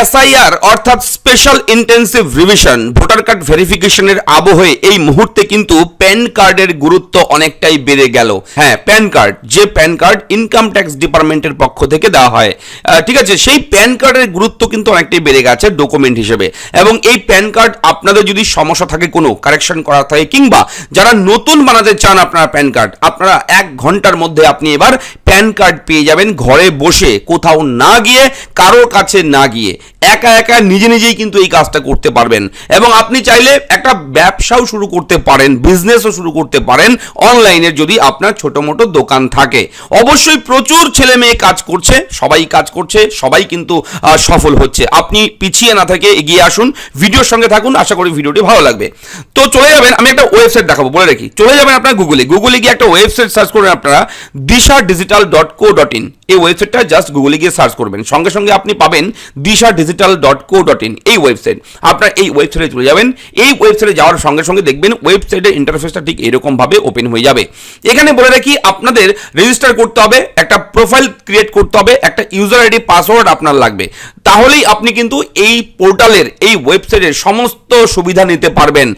SIR অর্থাৎ special intensive revision voter card ভেরিফিকেশনের আবহে এই মুহূর্তে কিন্তু প্যান কার্ডের গুরুত্ব অনেকটাই বেড়ে গেল। হ্যাঁ প্যান কার্ড যে প্যান কার্ড ইনকাম ট্যাক্স ডিপার্টমেন্টের পক্ষ থেকে দেওয়া হয়। ঠিক আছে, সেই প্যান কার্ডের গুরুত্ব কিন্তু অনেকটাই বেড়ে গেছে ডকুমেন্ট হিসেবে। এবং এই প্যান কার্ড আপনাদের যদি সমস্যা থাকে কোনো কারেকশন করা থাকে, কিংবা যারা নতুন বানাতে চান আপনারা প্যান কার্ড আপনারা এক ঘণ্টার মধ্যে আপনি এবার প্যান কার্ড পেয়ে যাবেন ঘরে বসে, কোথাও না গিয়ে, কারোর কাছে না গিয়ে। একা একা নিজে নিজেই কিন্তু এই কাজটা করতে পারবেন। এবং আপনি চাইলে একটা ব্যবসাও শুরু করতে পারেন বিজনেসও শুরু করতে পারেন অনলাইনে যদি আপনার ছোট মোটো দোকান থাকে। অবশ্যই প্রচুর ছেলে মেয়ে কাজ করছে, সবাই কাজ করছে, সবাই কিন্তু সফল হচ্ছে। আপনি পিছিয়ে না থেকে এগিয়ে আসুন, ভিডিওর সঙ্গে থাকুন, আশা করি ভিডিওটি ভালো লাগবে। তো চলে যাবেন, আমি একটা ওয়েবসাইট দেখাবো, বলে রাখি। চলে যাবেন আপনার গুগলে গুগলে গিয়ে একটা ওয়েবসাইট সার্চ করবেন আপনারা, Disha digital dot co dot in এই ওয়েবসাইটটা জাস্ট গুগলে গিয়ে সার্চ করবেন। সঙ্গে সঙ্গে আপনি পাবেন Disha digital dot co dot in এই ওয়েবসাইট আপনার এই ওয়েবসাইটে চলে যাবেন। এই ওয়েবসাইটে যাওয়ার সঙ্গে সঙ্গে দেখবেন ওয়েবসাইটের ইন্টারফেসটা ঠিক এরকমভাবে ওপেন হয়ে যাবে। এখানে বলে রাখি, আপনাদের রেজিস্টার করতে হবে, একটা প্রোফাইল ক্রিয়েট করতে হবে, একটা ইউজার আইডি পাসওয়ার্ড আপনার লাগবে। তাহলেই আপনি কিন্তু এই পোর্টালের এই ওয়েবসাইটের সমস্ত সুবিধা নিতে পারবেন।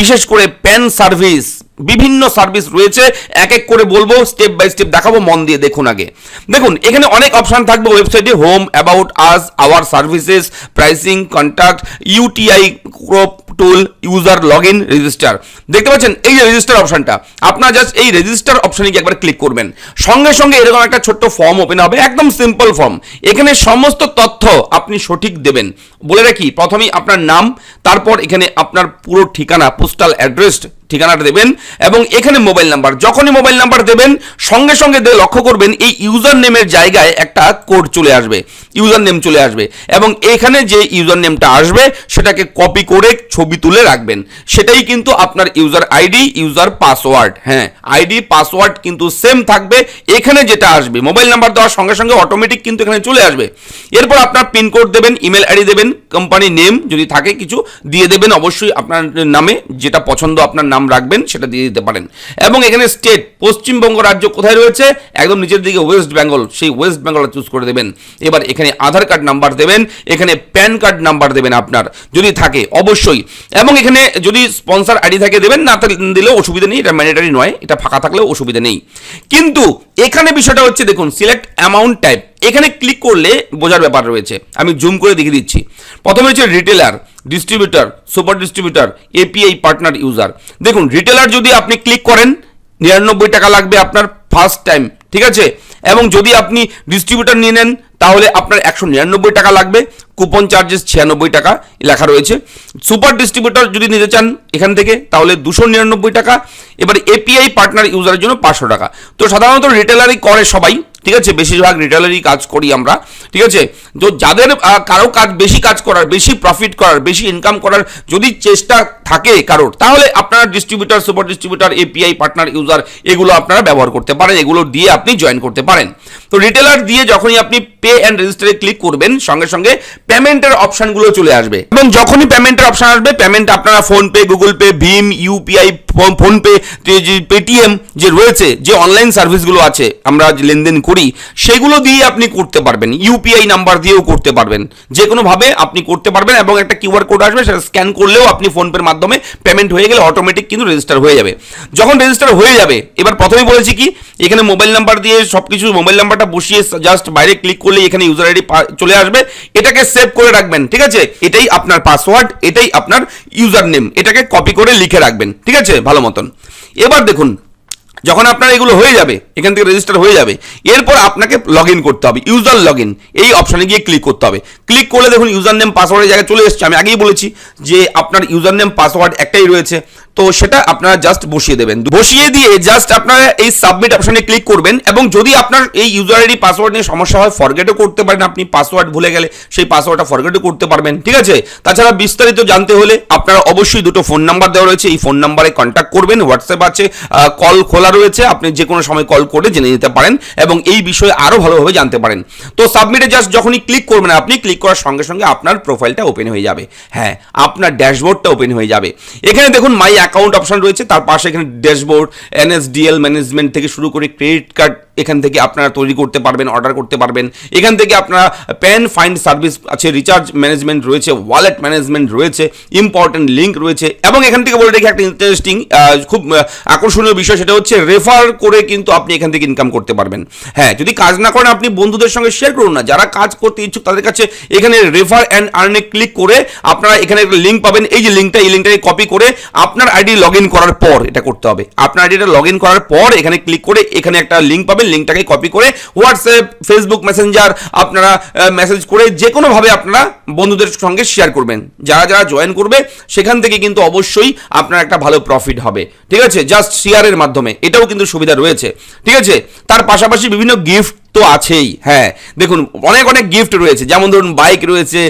বিশেষ করে প্যান সার্ভিস, বিভিন্ন সার্ভিস রয়েছে। এক এক করে বলব স্টেপ বাই স্টেপ দেখাবো, মন দিয়ে দেখুন আগে। দেখুন, এখানে অনেক অপশন থাকবে ওয়েবসাইটে home about us our services pricing contact UTI crop tool user log in register দেখতে পাচ্ছেন, এই যে রেজিস্টার অপশনটা আপনার জাস্ট এই রেজিস্টার অপশনে গিয়ে একবার ক্লিক করবেন। সঙ্গে সঙ্গে এরকম একটা ছোট্ট ফর্ম ওপেন হবে, একদম সিম্পল ফর্ম এখানে সমস্ত তথ্য আপনি সঠিক দেবেন। বলে রাখি, প্রথমেই আপনার নাম, তারপর এখানে আপনার পুরো ঠিকানা পোস্টাল অ্যাড্রেস ঠিকানাটা দেবেন এবং এখানে মোবাইল নাম্বার, যখনই মোবাইল নাম্বার দেবেন, সঙ্গে সঙ্গে লক্ষ্য করবেন এই ইউজার নেমের জায়গায় একটা কোড চলে আসবে ইউজার নেম চলে আসবে এবং এখানে যে ইউজার নেমটা আসবে, সেটাকে কপি করে ছবি তুলে রাখবেন। সেটাই কিন্তু আপনার ইউজার আইডি, ইউজার পাসওয়ার্ড হ্যাঁ আইডি, পাসওয়ার্ড কিন্তু সেম থাকবে, এখানে যেটা আসবে, মোবাইল নাম্বার দেওয়ার সঙ্গে সঙ্গে অটোমেটিক কিন্তু এখানে চলে আসবে। এরপর আপনার পিনকোড দেবেন, ইমেল আইডি দেবেন, কোম্পানি নেম যদি থাকে কিছু, দিয়ে দেবেন, অবশ্যই আপনার নামে, যেটা পছন্দ আপনার নাম রাখবেন, সেটা দিয়ে দিতে পারেন। এবং এখানে স্টেট পশ্চিমবঙ্গ রাজ্য কোথায় রয়েছে? একদম নিচের দিকে ওয়েস্ট বেঙ্গল সেই ওয়েস্ট বেঙ্গল চুজ করে দেবেন। এবার এখানে আধার কার্ড নাম্বার দেবেন, এখানে প্যান কার্ড নাম্বার দেবেন আপনার, যদি থাকে, অবশ্যই। এবং এখানে যদি স্পন্সর আইডি থাকে, দেবেন, না দিলেও অসুবিধা নেই, এটা ম্যান্ডেটারি নয়, এটা ফাঁকা থাকলেও অসুবিধা নেই। কিন্তু এখানে বিষয়টা হচ্ছে, দেখুন সিলেক্ট অ্যামাউন্ট টাইপ এখানে ক্লিক করলে বোঝার ব্যাপার রয়েছে। আমি জুম করে দেখিয়ে দিচ্ছি। প্রথমে হচ্ছে retailer distributor super distributor API partner user দেখুন রিটেলার যদি আপনি ক্লিক করেন, নিরানব্বই টাকা লাগবে আপনার ফার্স্ট টাইম ঠিক আছে? এবং যদি আপনি ডিস্ট্রিবিউটার নিয়ে নেন, তাহলে আপনার একশো নিরানব্বই টাকা লাগবে কুপন চার্জেস ছিয়ানব্বই টাকা লেখা রয়েছে। সুপার ডিস্ট্রিবিউটার যদি নিতে চান এখান থেকে, তাহলে দুশো নিরানব্বই টাকা। এবার এপিআই পার্টনার ইউজারের জন্য পাঁচশো টাকা। তো সাধারণত রিটেলারই করে সবাই। ঠিক আছে? বেশিরভাগ রিটেলারই কাজ করি আমরা, ঠিক আছে? তো যাদের কারও কাজ বেশি কাজ করার, বেশি প্রফিট করার, বেশি ইনকাম করার যদি চেষ্টা থাকে কারোর, তাহলে আপনারা distributor super distributor API partner user এগুলো আপনারা ব্যবহার করতে পারেন, এগুলো দিয়ে আপনি জয়েন করতে পারেন। তো রিটেলার দিয়ে যখনই আপনি পে অ্যান্ড রেজিস্টারে ক্লিক করবেন, সঙ্গে সঙ্গে পেমেন্টের অপশনগুলো চলে আসবে। এবং যখনই পেমেন্টের অপশন আসবে পেমেন্ট আপনারা ফোনপে গুগল পে ভীম ইউপিআই ফোনপে, যে পেটিএম যে রয়েছে, যে অনলাইন সার্ভিসগুলো আছে, আমরা যে লেনদেন করি, সেগুলো দিয়ে আপনি করতে পারবেন। ইউপিআই নাম্বার দিয়েও করতে পারবেন। যে কোনোভাবে আপনি করতে পারবেন এবং একটা কিউআর কোড আসবে, সেটা স্ক্যান করলেও আপনি ফোনপের মাধ্যমে পেমেন্ট হয়ে গেলে অটোমেটিক কিন্তু রেজিস্টার হয়ে যাবে। যখন রেজিস্টার হয়ে যাবে, এবার প্রথমেই বলেছি কি, এখানে মোবাইল নাম্বার দিয়ে সব কিছু মোবাইল নাম্বারটা বসিয়ে জাস্ট বাইরে ক্লিক করলে এখানে ইউজার আইডি চলে আসবে। এটাকে সেভ করে রাখবেন, ঠিক আছে? এটাই আপনার পাসওয়ার্ড এটাই আপনার ইউজার নেম এটাকে কপি করে লিখে রাখবেন, ঠিক আছে? ভালো মতন। এবার দেখুন, যখন আপনার এগুলো হয়ে যাবে, এখান থেকে রেজিস্টার হয়ে যাবে, এরপর আপনাকে লগ করতে হবে ইউজার লগ এই অপশানে গিয়ে ক্লিক করতে হবে। ক্লিক করলে দেখুন ইউজার নেম পাসওয়ার্ডের জায়গায় চলে এসছে। আমি আগেই বলেছি যে আপনার ইউজার নেম পাসওয়ার্ড একটাই রয়েছে। তো সেটা আপনারা জাস্ট বসিয়ে দেবেন। বসিয়ে দিয়ে জাস্ট আপনারা এই সাবমিট অপশনে ক্লিক করবেন এবং যদি আপনার এই ইউজার আইডি পাসওয়ার্ড নিয়ে সমস্যা হয় ফরগেটও করতে পারেন আপনি পাসওয়ার্ড ভুলে গেলে সেই পাসওয়ার্ডটা ফরগেটও করতে পারবেন, ঠিক আছে? তাছাড়া বিস্তারিত জানতে হলে আপনারা অবশ্যই দুটো ফোন নাম্বার দেওয়া রয়েছে, এই ফোন নাম্বারে কন্ট্যাক্ট করবেন হোয়াটসঅ্যাপ আছে কল খোলা রয়েছে, আপনি যে কোনো সময় কল করে জেনে নিতে পারেন এবং এই বিষয়ে আরও ভালোভাবে জানতে পারেন। তো সাবমিটে জাস্ট যখনই ক্লিক করবেন আপনি ক্লিক করার সঙ্গে সঙ্গে আপনার প্রোফাইলটা ওপেন হয়ে যাবে। হ্যাঁ আপনার ড্যাশবোর্ডটা ওপেন হয়ে যাবে। এখানে দেখুন মাই অ্যাকাউন্ট অপশন রয়েছে তার পাশে এখানে ড্যাশবোর্ড এনএসডিএল ম্যানেজমেন্ট থেকে শুরু করে ক্রেডিট কার্ড এখান থেকে আপনারা তৈরি করতে পারবেন অর্ডার করতে পারবেন। এখান থেকে আপনারা প্যান ফাইন্ড সার্ভিস আছে রিচার্জ ম্যানেজমেন্ট রয়েছে ওয়ালেট ম্যানেজমেন্ট রয়েছে ইম্পর্টেন্ট লিঙ্ক রয়েছে এবং এখান থেকে বলে রেখে একটা ইন্টারেস্টিং খুব আকর্ষণীয় বিষয় সেটা হচ্ছে রেফার করে কিন্তু আপনি এখান থেকে ইনকাম করতে পারবেন। হ্যাঁ যদি কাজ না করেন আপনি বন্ধুদের সঙ্গে শেয়ার করুন না। যারা কাজ করতে ইচ্ছুক তাদের কাছে এখানে রেফার অ্যান্ড আর্নে ক্লিক করে আপনারা এখানে একটা লিঙ্ক পাবেন। এই যে লিঙ্কটা এই লিঙ্কটাকে কপি করে আপনার আইডি লগ করার পর এটা করতে হবে। আপনার আইডিটা লগ করার পর এখানে ক্লিক করে এখানে একটা লিঙ্ক পাবেন। লিঙ্কটাকে কপি করে হোয়াটসঅ্যাপ ফেসবুক মেসেঞ্জার আপনারা মেসেজ করে যে কোনোভাবে আপনারা বন্ধুদের সঙ্গে শেয়ার করবেন। যারা যারা জয়েন করবে, সেখান থেকে কিন্তু অবশ্যই আপনার একটা ভালো প্রফিট হবে। ঠিক আছে? জাস্ট শেয়ারের মাধ্যমে। এটাও কিন্তু সুবিধা রয়েছে। ঠিক আছে? তার পাশাপাশি বিভিন্ন গিফট তো আছেই হ্যাঁ। দেখুন, অনেক অনেক গিফট রয়েছে। যেমন ধরুন বাইক রয়েছে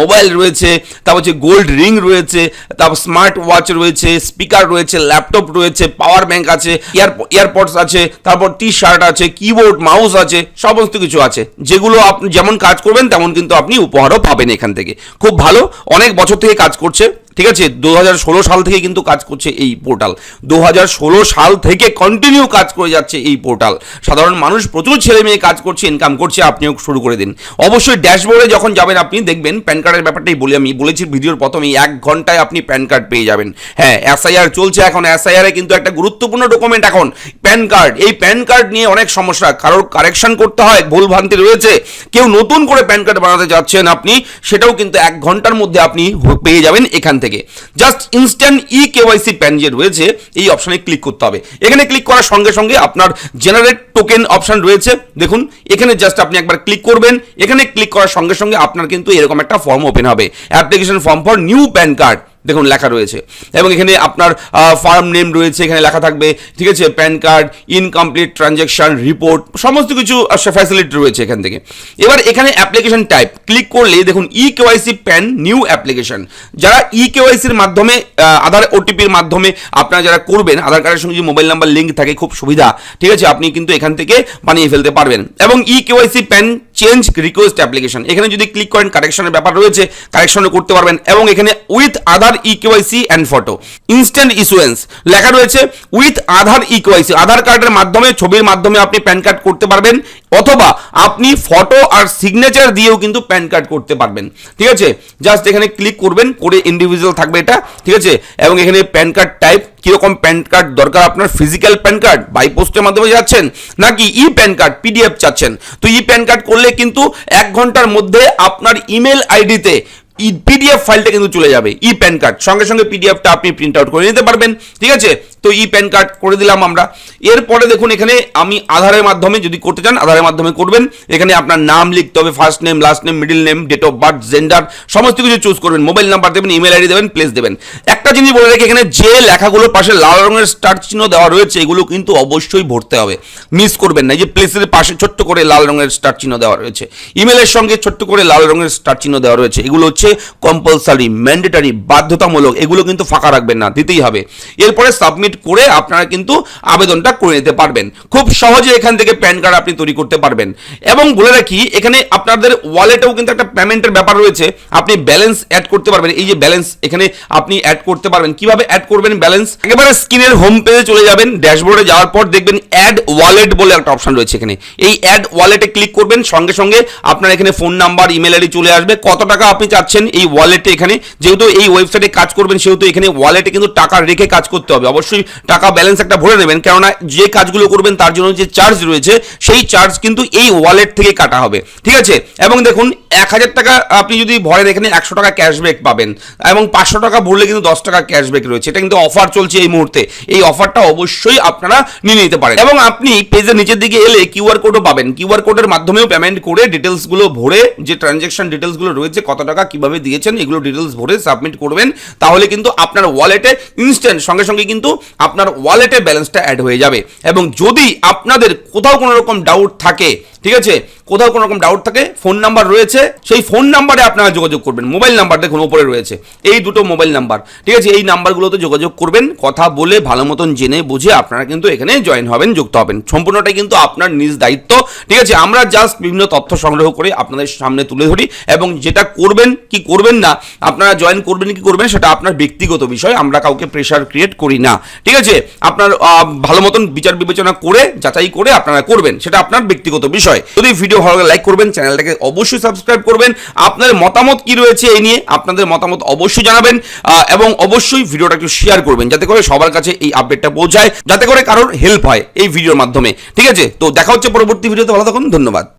মোবাইল রয়েছে তারপর হচ্ছে গোল্ড রিং রয়েছে তারপর স্মার্ট ওয়াচ রয়েছে স্পিকার রয়েছে ল্যাপটপ রয়েছে পাওয়ার ব্যাংক আছে ইয়ার ইয়ারপডস আছে, তারপর টি শার্ট আছে কিবোর্ড মাউস আছে, সমস্ত কিছু আছে। যেগুলো আপনি, যেমন কাজ করবেন, তেমন কিন্তু আপনি উপহারও পাবেন এখান থেকে। খুব ভালো, অনেক বছর থেকে কাজ করছে। ঠিক আছে দু হাজার ষোলো সাল থেকে কিন্তু কাজ করছে এই পোর্টাল। দু হাজার ষোলো সাল থেকে কন্টিনিউ কাজ করে যাচ্ছে এই পোর্টাল। সাধারণ মানুষ প্রচুর ছেলে মেয়ে কাজ করছে ইনকাম করছে, আপনিও শুরু করে দিন। অবশ্যই ড্যাশবোর্ডে যখন যাবেন আপনি দেখবেন, প্যান কার্ডের ব্যাপারটাই বলি আমি, বলেছি ভিডিওর প্রথমেই, এক ঘন্টায় আপনি প্যান কার্ড পেয়ে যাবেন। হ্যাঁ এসআইআর চলছে এখন এসআইআর কিন্তু একটা গুরুত্বপূর্ণ ডকুমেন্ট এখন, প্যান কার্ড। এই প্যান কার্ড নিয়ে অনেক সমস্যা, কারোর কারেকশন করতে হয় ভুলভ্রান্তি রয়েছে, কেউ নতুন করে প্যান কার্ড বানাতে যাচ্ছেন আপনি, সেটাও কিন্তু এক ঘণ্টার মধ্যে আপনি পেয়ে যাবেন এখান থেকে। Just instant e KYC PAN যে রয়েছে, এই অপশানে ক্লিক করতে হবে। এখানে ক্লিক করার সঙ্গে সঙ্গে আপনার জেনারেট টোকেন অপশান রয়েছে। দেখুন, এখানে জাস্ট আপনি একবার ক্লিক করবেন। এখানে ক্লিক করার সঙ্গে সঙ্গে আপনার কিন্তু এরকম একটা ফর্ম ওপেন হবে। Application form for new PAN card দেখুন, লেখা রয়েছে। এবং এখানে আপনার ফার্ম নেম রয়েছে, এখানে লেখা থাকবে, ঠিক আছে, PAN card incomplete transaction report সমস্ত কিছু ফ্যাসিলিটি রয়েছে এখান থেকে। এবার এখানে অ্যাপ্লিকেশন টাইপ ক্লিক করলে দেখুন e KYC PAN new application যারা ই কেওয়াইসির মাধ্যমে আধার ওটিপির মাধ্যমে আপনারা যারা করবেন, আধার কার্ডের সঙ্গে যে মোবাইল নাম্বার লিঙ্ক থাকে, খুব সুবিধা। ঠিক আছে, আপনি কিন্তু এখান থেকে বানিয়ে ফেলতে পারবেন। এবং e KYC PAN change request application এখানে যদি ক্লিক করেন কারেকশনের ব্যাপার রয়েছে কারেকশনও করতে পারবেন। এবং এখানে with Aadhaar e KYC and photo instant issuance লেখা রয়েছে উইথ আধার ই কেওয়াইসি আধার কার্ডের মাধ্যমে, ছবির মাধ্যমে আপনি প্যান কার্ড করতে পারবেন, অথবা আপনি ফটো আর সিগনেচার দিয়েও কিন্তু প্যান কার্ড করতে পারবেন। ঠিক আছে? জাস্ট এখানে ক্লিক করবেন, করে ইন্ডিভিজুয়াল থাকবে এটা। ঠিক আছে? এবং এখানে প্যান কার্ড টাইপ কীরকম প্যান কার্ড দরকার আপনার? ফিজিক্যাল প্যান কার্ড বাই পোস্টের মাধ্যমে যাচ্ছেন, নাকি ই প্যান কার্ড পিডিএফ চাচ্ছেন? তো ই প্যান কার্ড করলে কিন্তু এক ঘণ্টার মধ্যে আপনার ইমেল আইডিতে ই পিডিএফ ফাইলটা কিন্তু চলে যাবে, ই, প্যান কার্ড। সঙ্গে সঙ্গে পিডিএফটা আপনি প্রিন্ট আউট করে নিতে পারবেন, ঠিক আছে? তো ই প্যান কার্ড করে দিলাম আমরা। এরপরে দেখুন এখানে আমি আধারের মাধ্যমে যদি করতে চান, আধারের মাধ্যমে করবেন। এখানে আপনার নাম লিখতে হবে first name last name middle name date of birth gender সমস্ত কিছু চুজ করবেন। মোবাইল নাম্বার দেবেন ইমেল আইডি দেবেন প্লেস দেবেন। একটা জিনিস বলে রেখে, এখানে যে লেখাগুলোর পাশে লাল রঙের স্টার চিহ্ন দেওয়া রয়েছে, এগুলো কিন্তু অবশ্যই ভরতে হবে। মিস করবেন না। যে প্লেসের পাশে ছোট্ট করে লাল রঙের স্টার চিহ্ন দেওয়া রয়েছে। ইমেলের সঙ্গে ছোট্ট করে লাল রঙের স্টার চিহ্ন দেওয়া রয়েছে। এগুলো হচ্ছে কম্পালসারি ম্যান্ডেটারি বাধ্যতামূলক, এগুলো কিন্তু ফাঁকা রাখবেন না, দিতেই হবে। এরপরে সাবমিট করে আপনারা কিন্তু আবেদনটা করে নিতে পারবেন। খুব সহজে এখান থেকে প্যান কার্ড আপনি তৈরি করতে পারবেন। এবং বলে রাখি, এখানে আপনাদের ওয়ালেটেও কিন্তু একটা পেমেন্টের ব্যাপার রয়েছে। আপনি ব্যালেন্স অ্যাড করতে পারবেন। এই যে ব্যালেন্স, এখানে আপনি অ্যাড করতে পারবেন। কীভাবে অ্যাড করবেন ব্যালেন্স? একেবারে স্ক্রিনের হোম পেজে চলে যাবেন। ড্যাশবোর্ডে যাওয়ার পর দেখবেন অ্যাড ওয়ালেট বলে একটা অপশন রয়েছে এখানে। এই অ্যাড ওয়ালেটে ক্লিক করবেন। সঙ্গে সঙ্গে আপনার এখানে ফোন নাম্বার ইমেল আইডি চলে আসবে। কত টাকা আপনি চাচ্ছেন এই ওয়ালেটে এখানে? যেহেতু এই ওয়েবসাইটে কাজ করবেন, সেহেতু এখানে ওয়ালেটে কিন্তু টাকা রেখে কাজ করতে হবে। অবশ্যই টাকা ব্যালেন্স একটা ভরে নেবেন। কেননা যে কাজগুলো করবেন, তার জন্য যে চার্জ রয়েছে, সেই চার্জ কিন্তু এই ওয়ালেট থেকে কাটা হবে। ঠিক আছে? এবং দেখুন, এক হাজার টাকা আপনি যদি ভরেন, এখানে একশো টাকা ক্যাশব্যাক পাবেন। এবং পাঁচশো টাকা ভরলে কিন্তু দশ টাকা ক্যাশব্যাক রয়েছে। এটা কিন্তু অফার চলছে এই মুহূর্তে। এই অফারটা অবশ্যই আপনারা নিয়ে নিতে পারেন। এবং আপনি পেজের নিচের দিকে এলে কিউআর কোডও পাবেন। কিউআর কোডের মাধ্যমেও পেমেন্ট করে ডিটেলসগুলো ভরে, যে ট্রানজ্যাকশন ডিটেলসগুলো রয়েছে, কত টাকা কীভাবে দিয়েছেন, এগুলো ডিটেলস ভরে সাবমিট করবেন। তাহলে কিন্তু আপনার ওয়ালেটে ইনস্ট্যান্ট সঙ্গে সঙ্গে কিন্তু আপনার ওয়ালেটে ব্যালেন্সটা অ্যাড হয়ে যাবে। এবং যদি আপনাদের কোথাও কোনো রকম ডাউট থাকে ঠিক আছে? কোথাও কোনো রকম ডাউট থাকে ফোন নাম্বার রয়েছে, সেই ফোন নাম্বারে আপনারা যোগাযোগ করবেন। মোবাইল নাম্বার দেখুন, ওপরে রয়েছে। এই দুটো মোবাইল নাম্বার ঠিক আছে? এই নাম্বারগুলোতে যোগাযোগ করবেন, কথা বলে ভালো মতন জেনে বুঝে আপনারা কিন্তু এখানে জয়েন হবেন, যুক্ত হবেন। সম্পূর্ণটাই কিন্তু আপনার নিজ দায়িত্ব। ঠিক আছে? আমরা জাস্ট বিভিন্ন তথ্য সংগ্রহ করে আপনাদের সামনে তুলে ধরি এবং যেটা করবেন, কি করবেন না, আপনারা জয়েন করবেন, কি করবেন, সেটা আপনার ব্যক্তিগত বিষয়। আমরা কাউকে প্রেশার ক্রিয়েট করি না। ঠিক আছে? আপনার ভালো মতন বিচার বিবেচনা করে, যাচাই করে আপনারা করবেন, সেটা আপনার ব্যক্তিগত বিষয়। যদি ভিডিও ভালো লাইক করবেন চ্যানেলটাকে অবশ্যই সাবস্ক্রাইব করবেন। আপনার মতামত কি রয়েছে এই নিয়ে আপনাদের মতামত অবশ্যই জানাবেন এবং অবশ্যই ভিডিওটা একটু শেয়ার করবেন, যাতে করে সবার কাছে এই আপডেটটা পৌঁছায়, যাতে করে কারোর হেল্প হয় এই ভিডিওর মাধ্যমে। ঠিক আছে? তো দেখা হচ্ছে পরবর্তী ভিডিওতে ভালো থাকুন, ধন্যবাদ।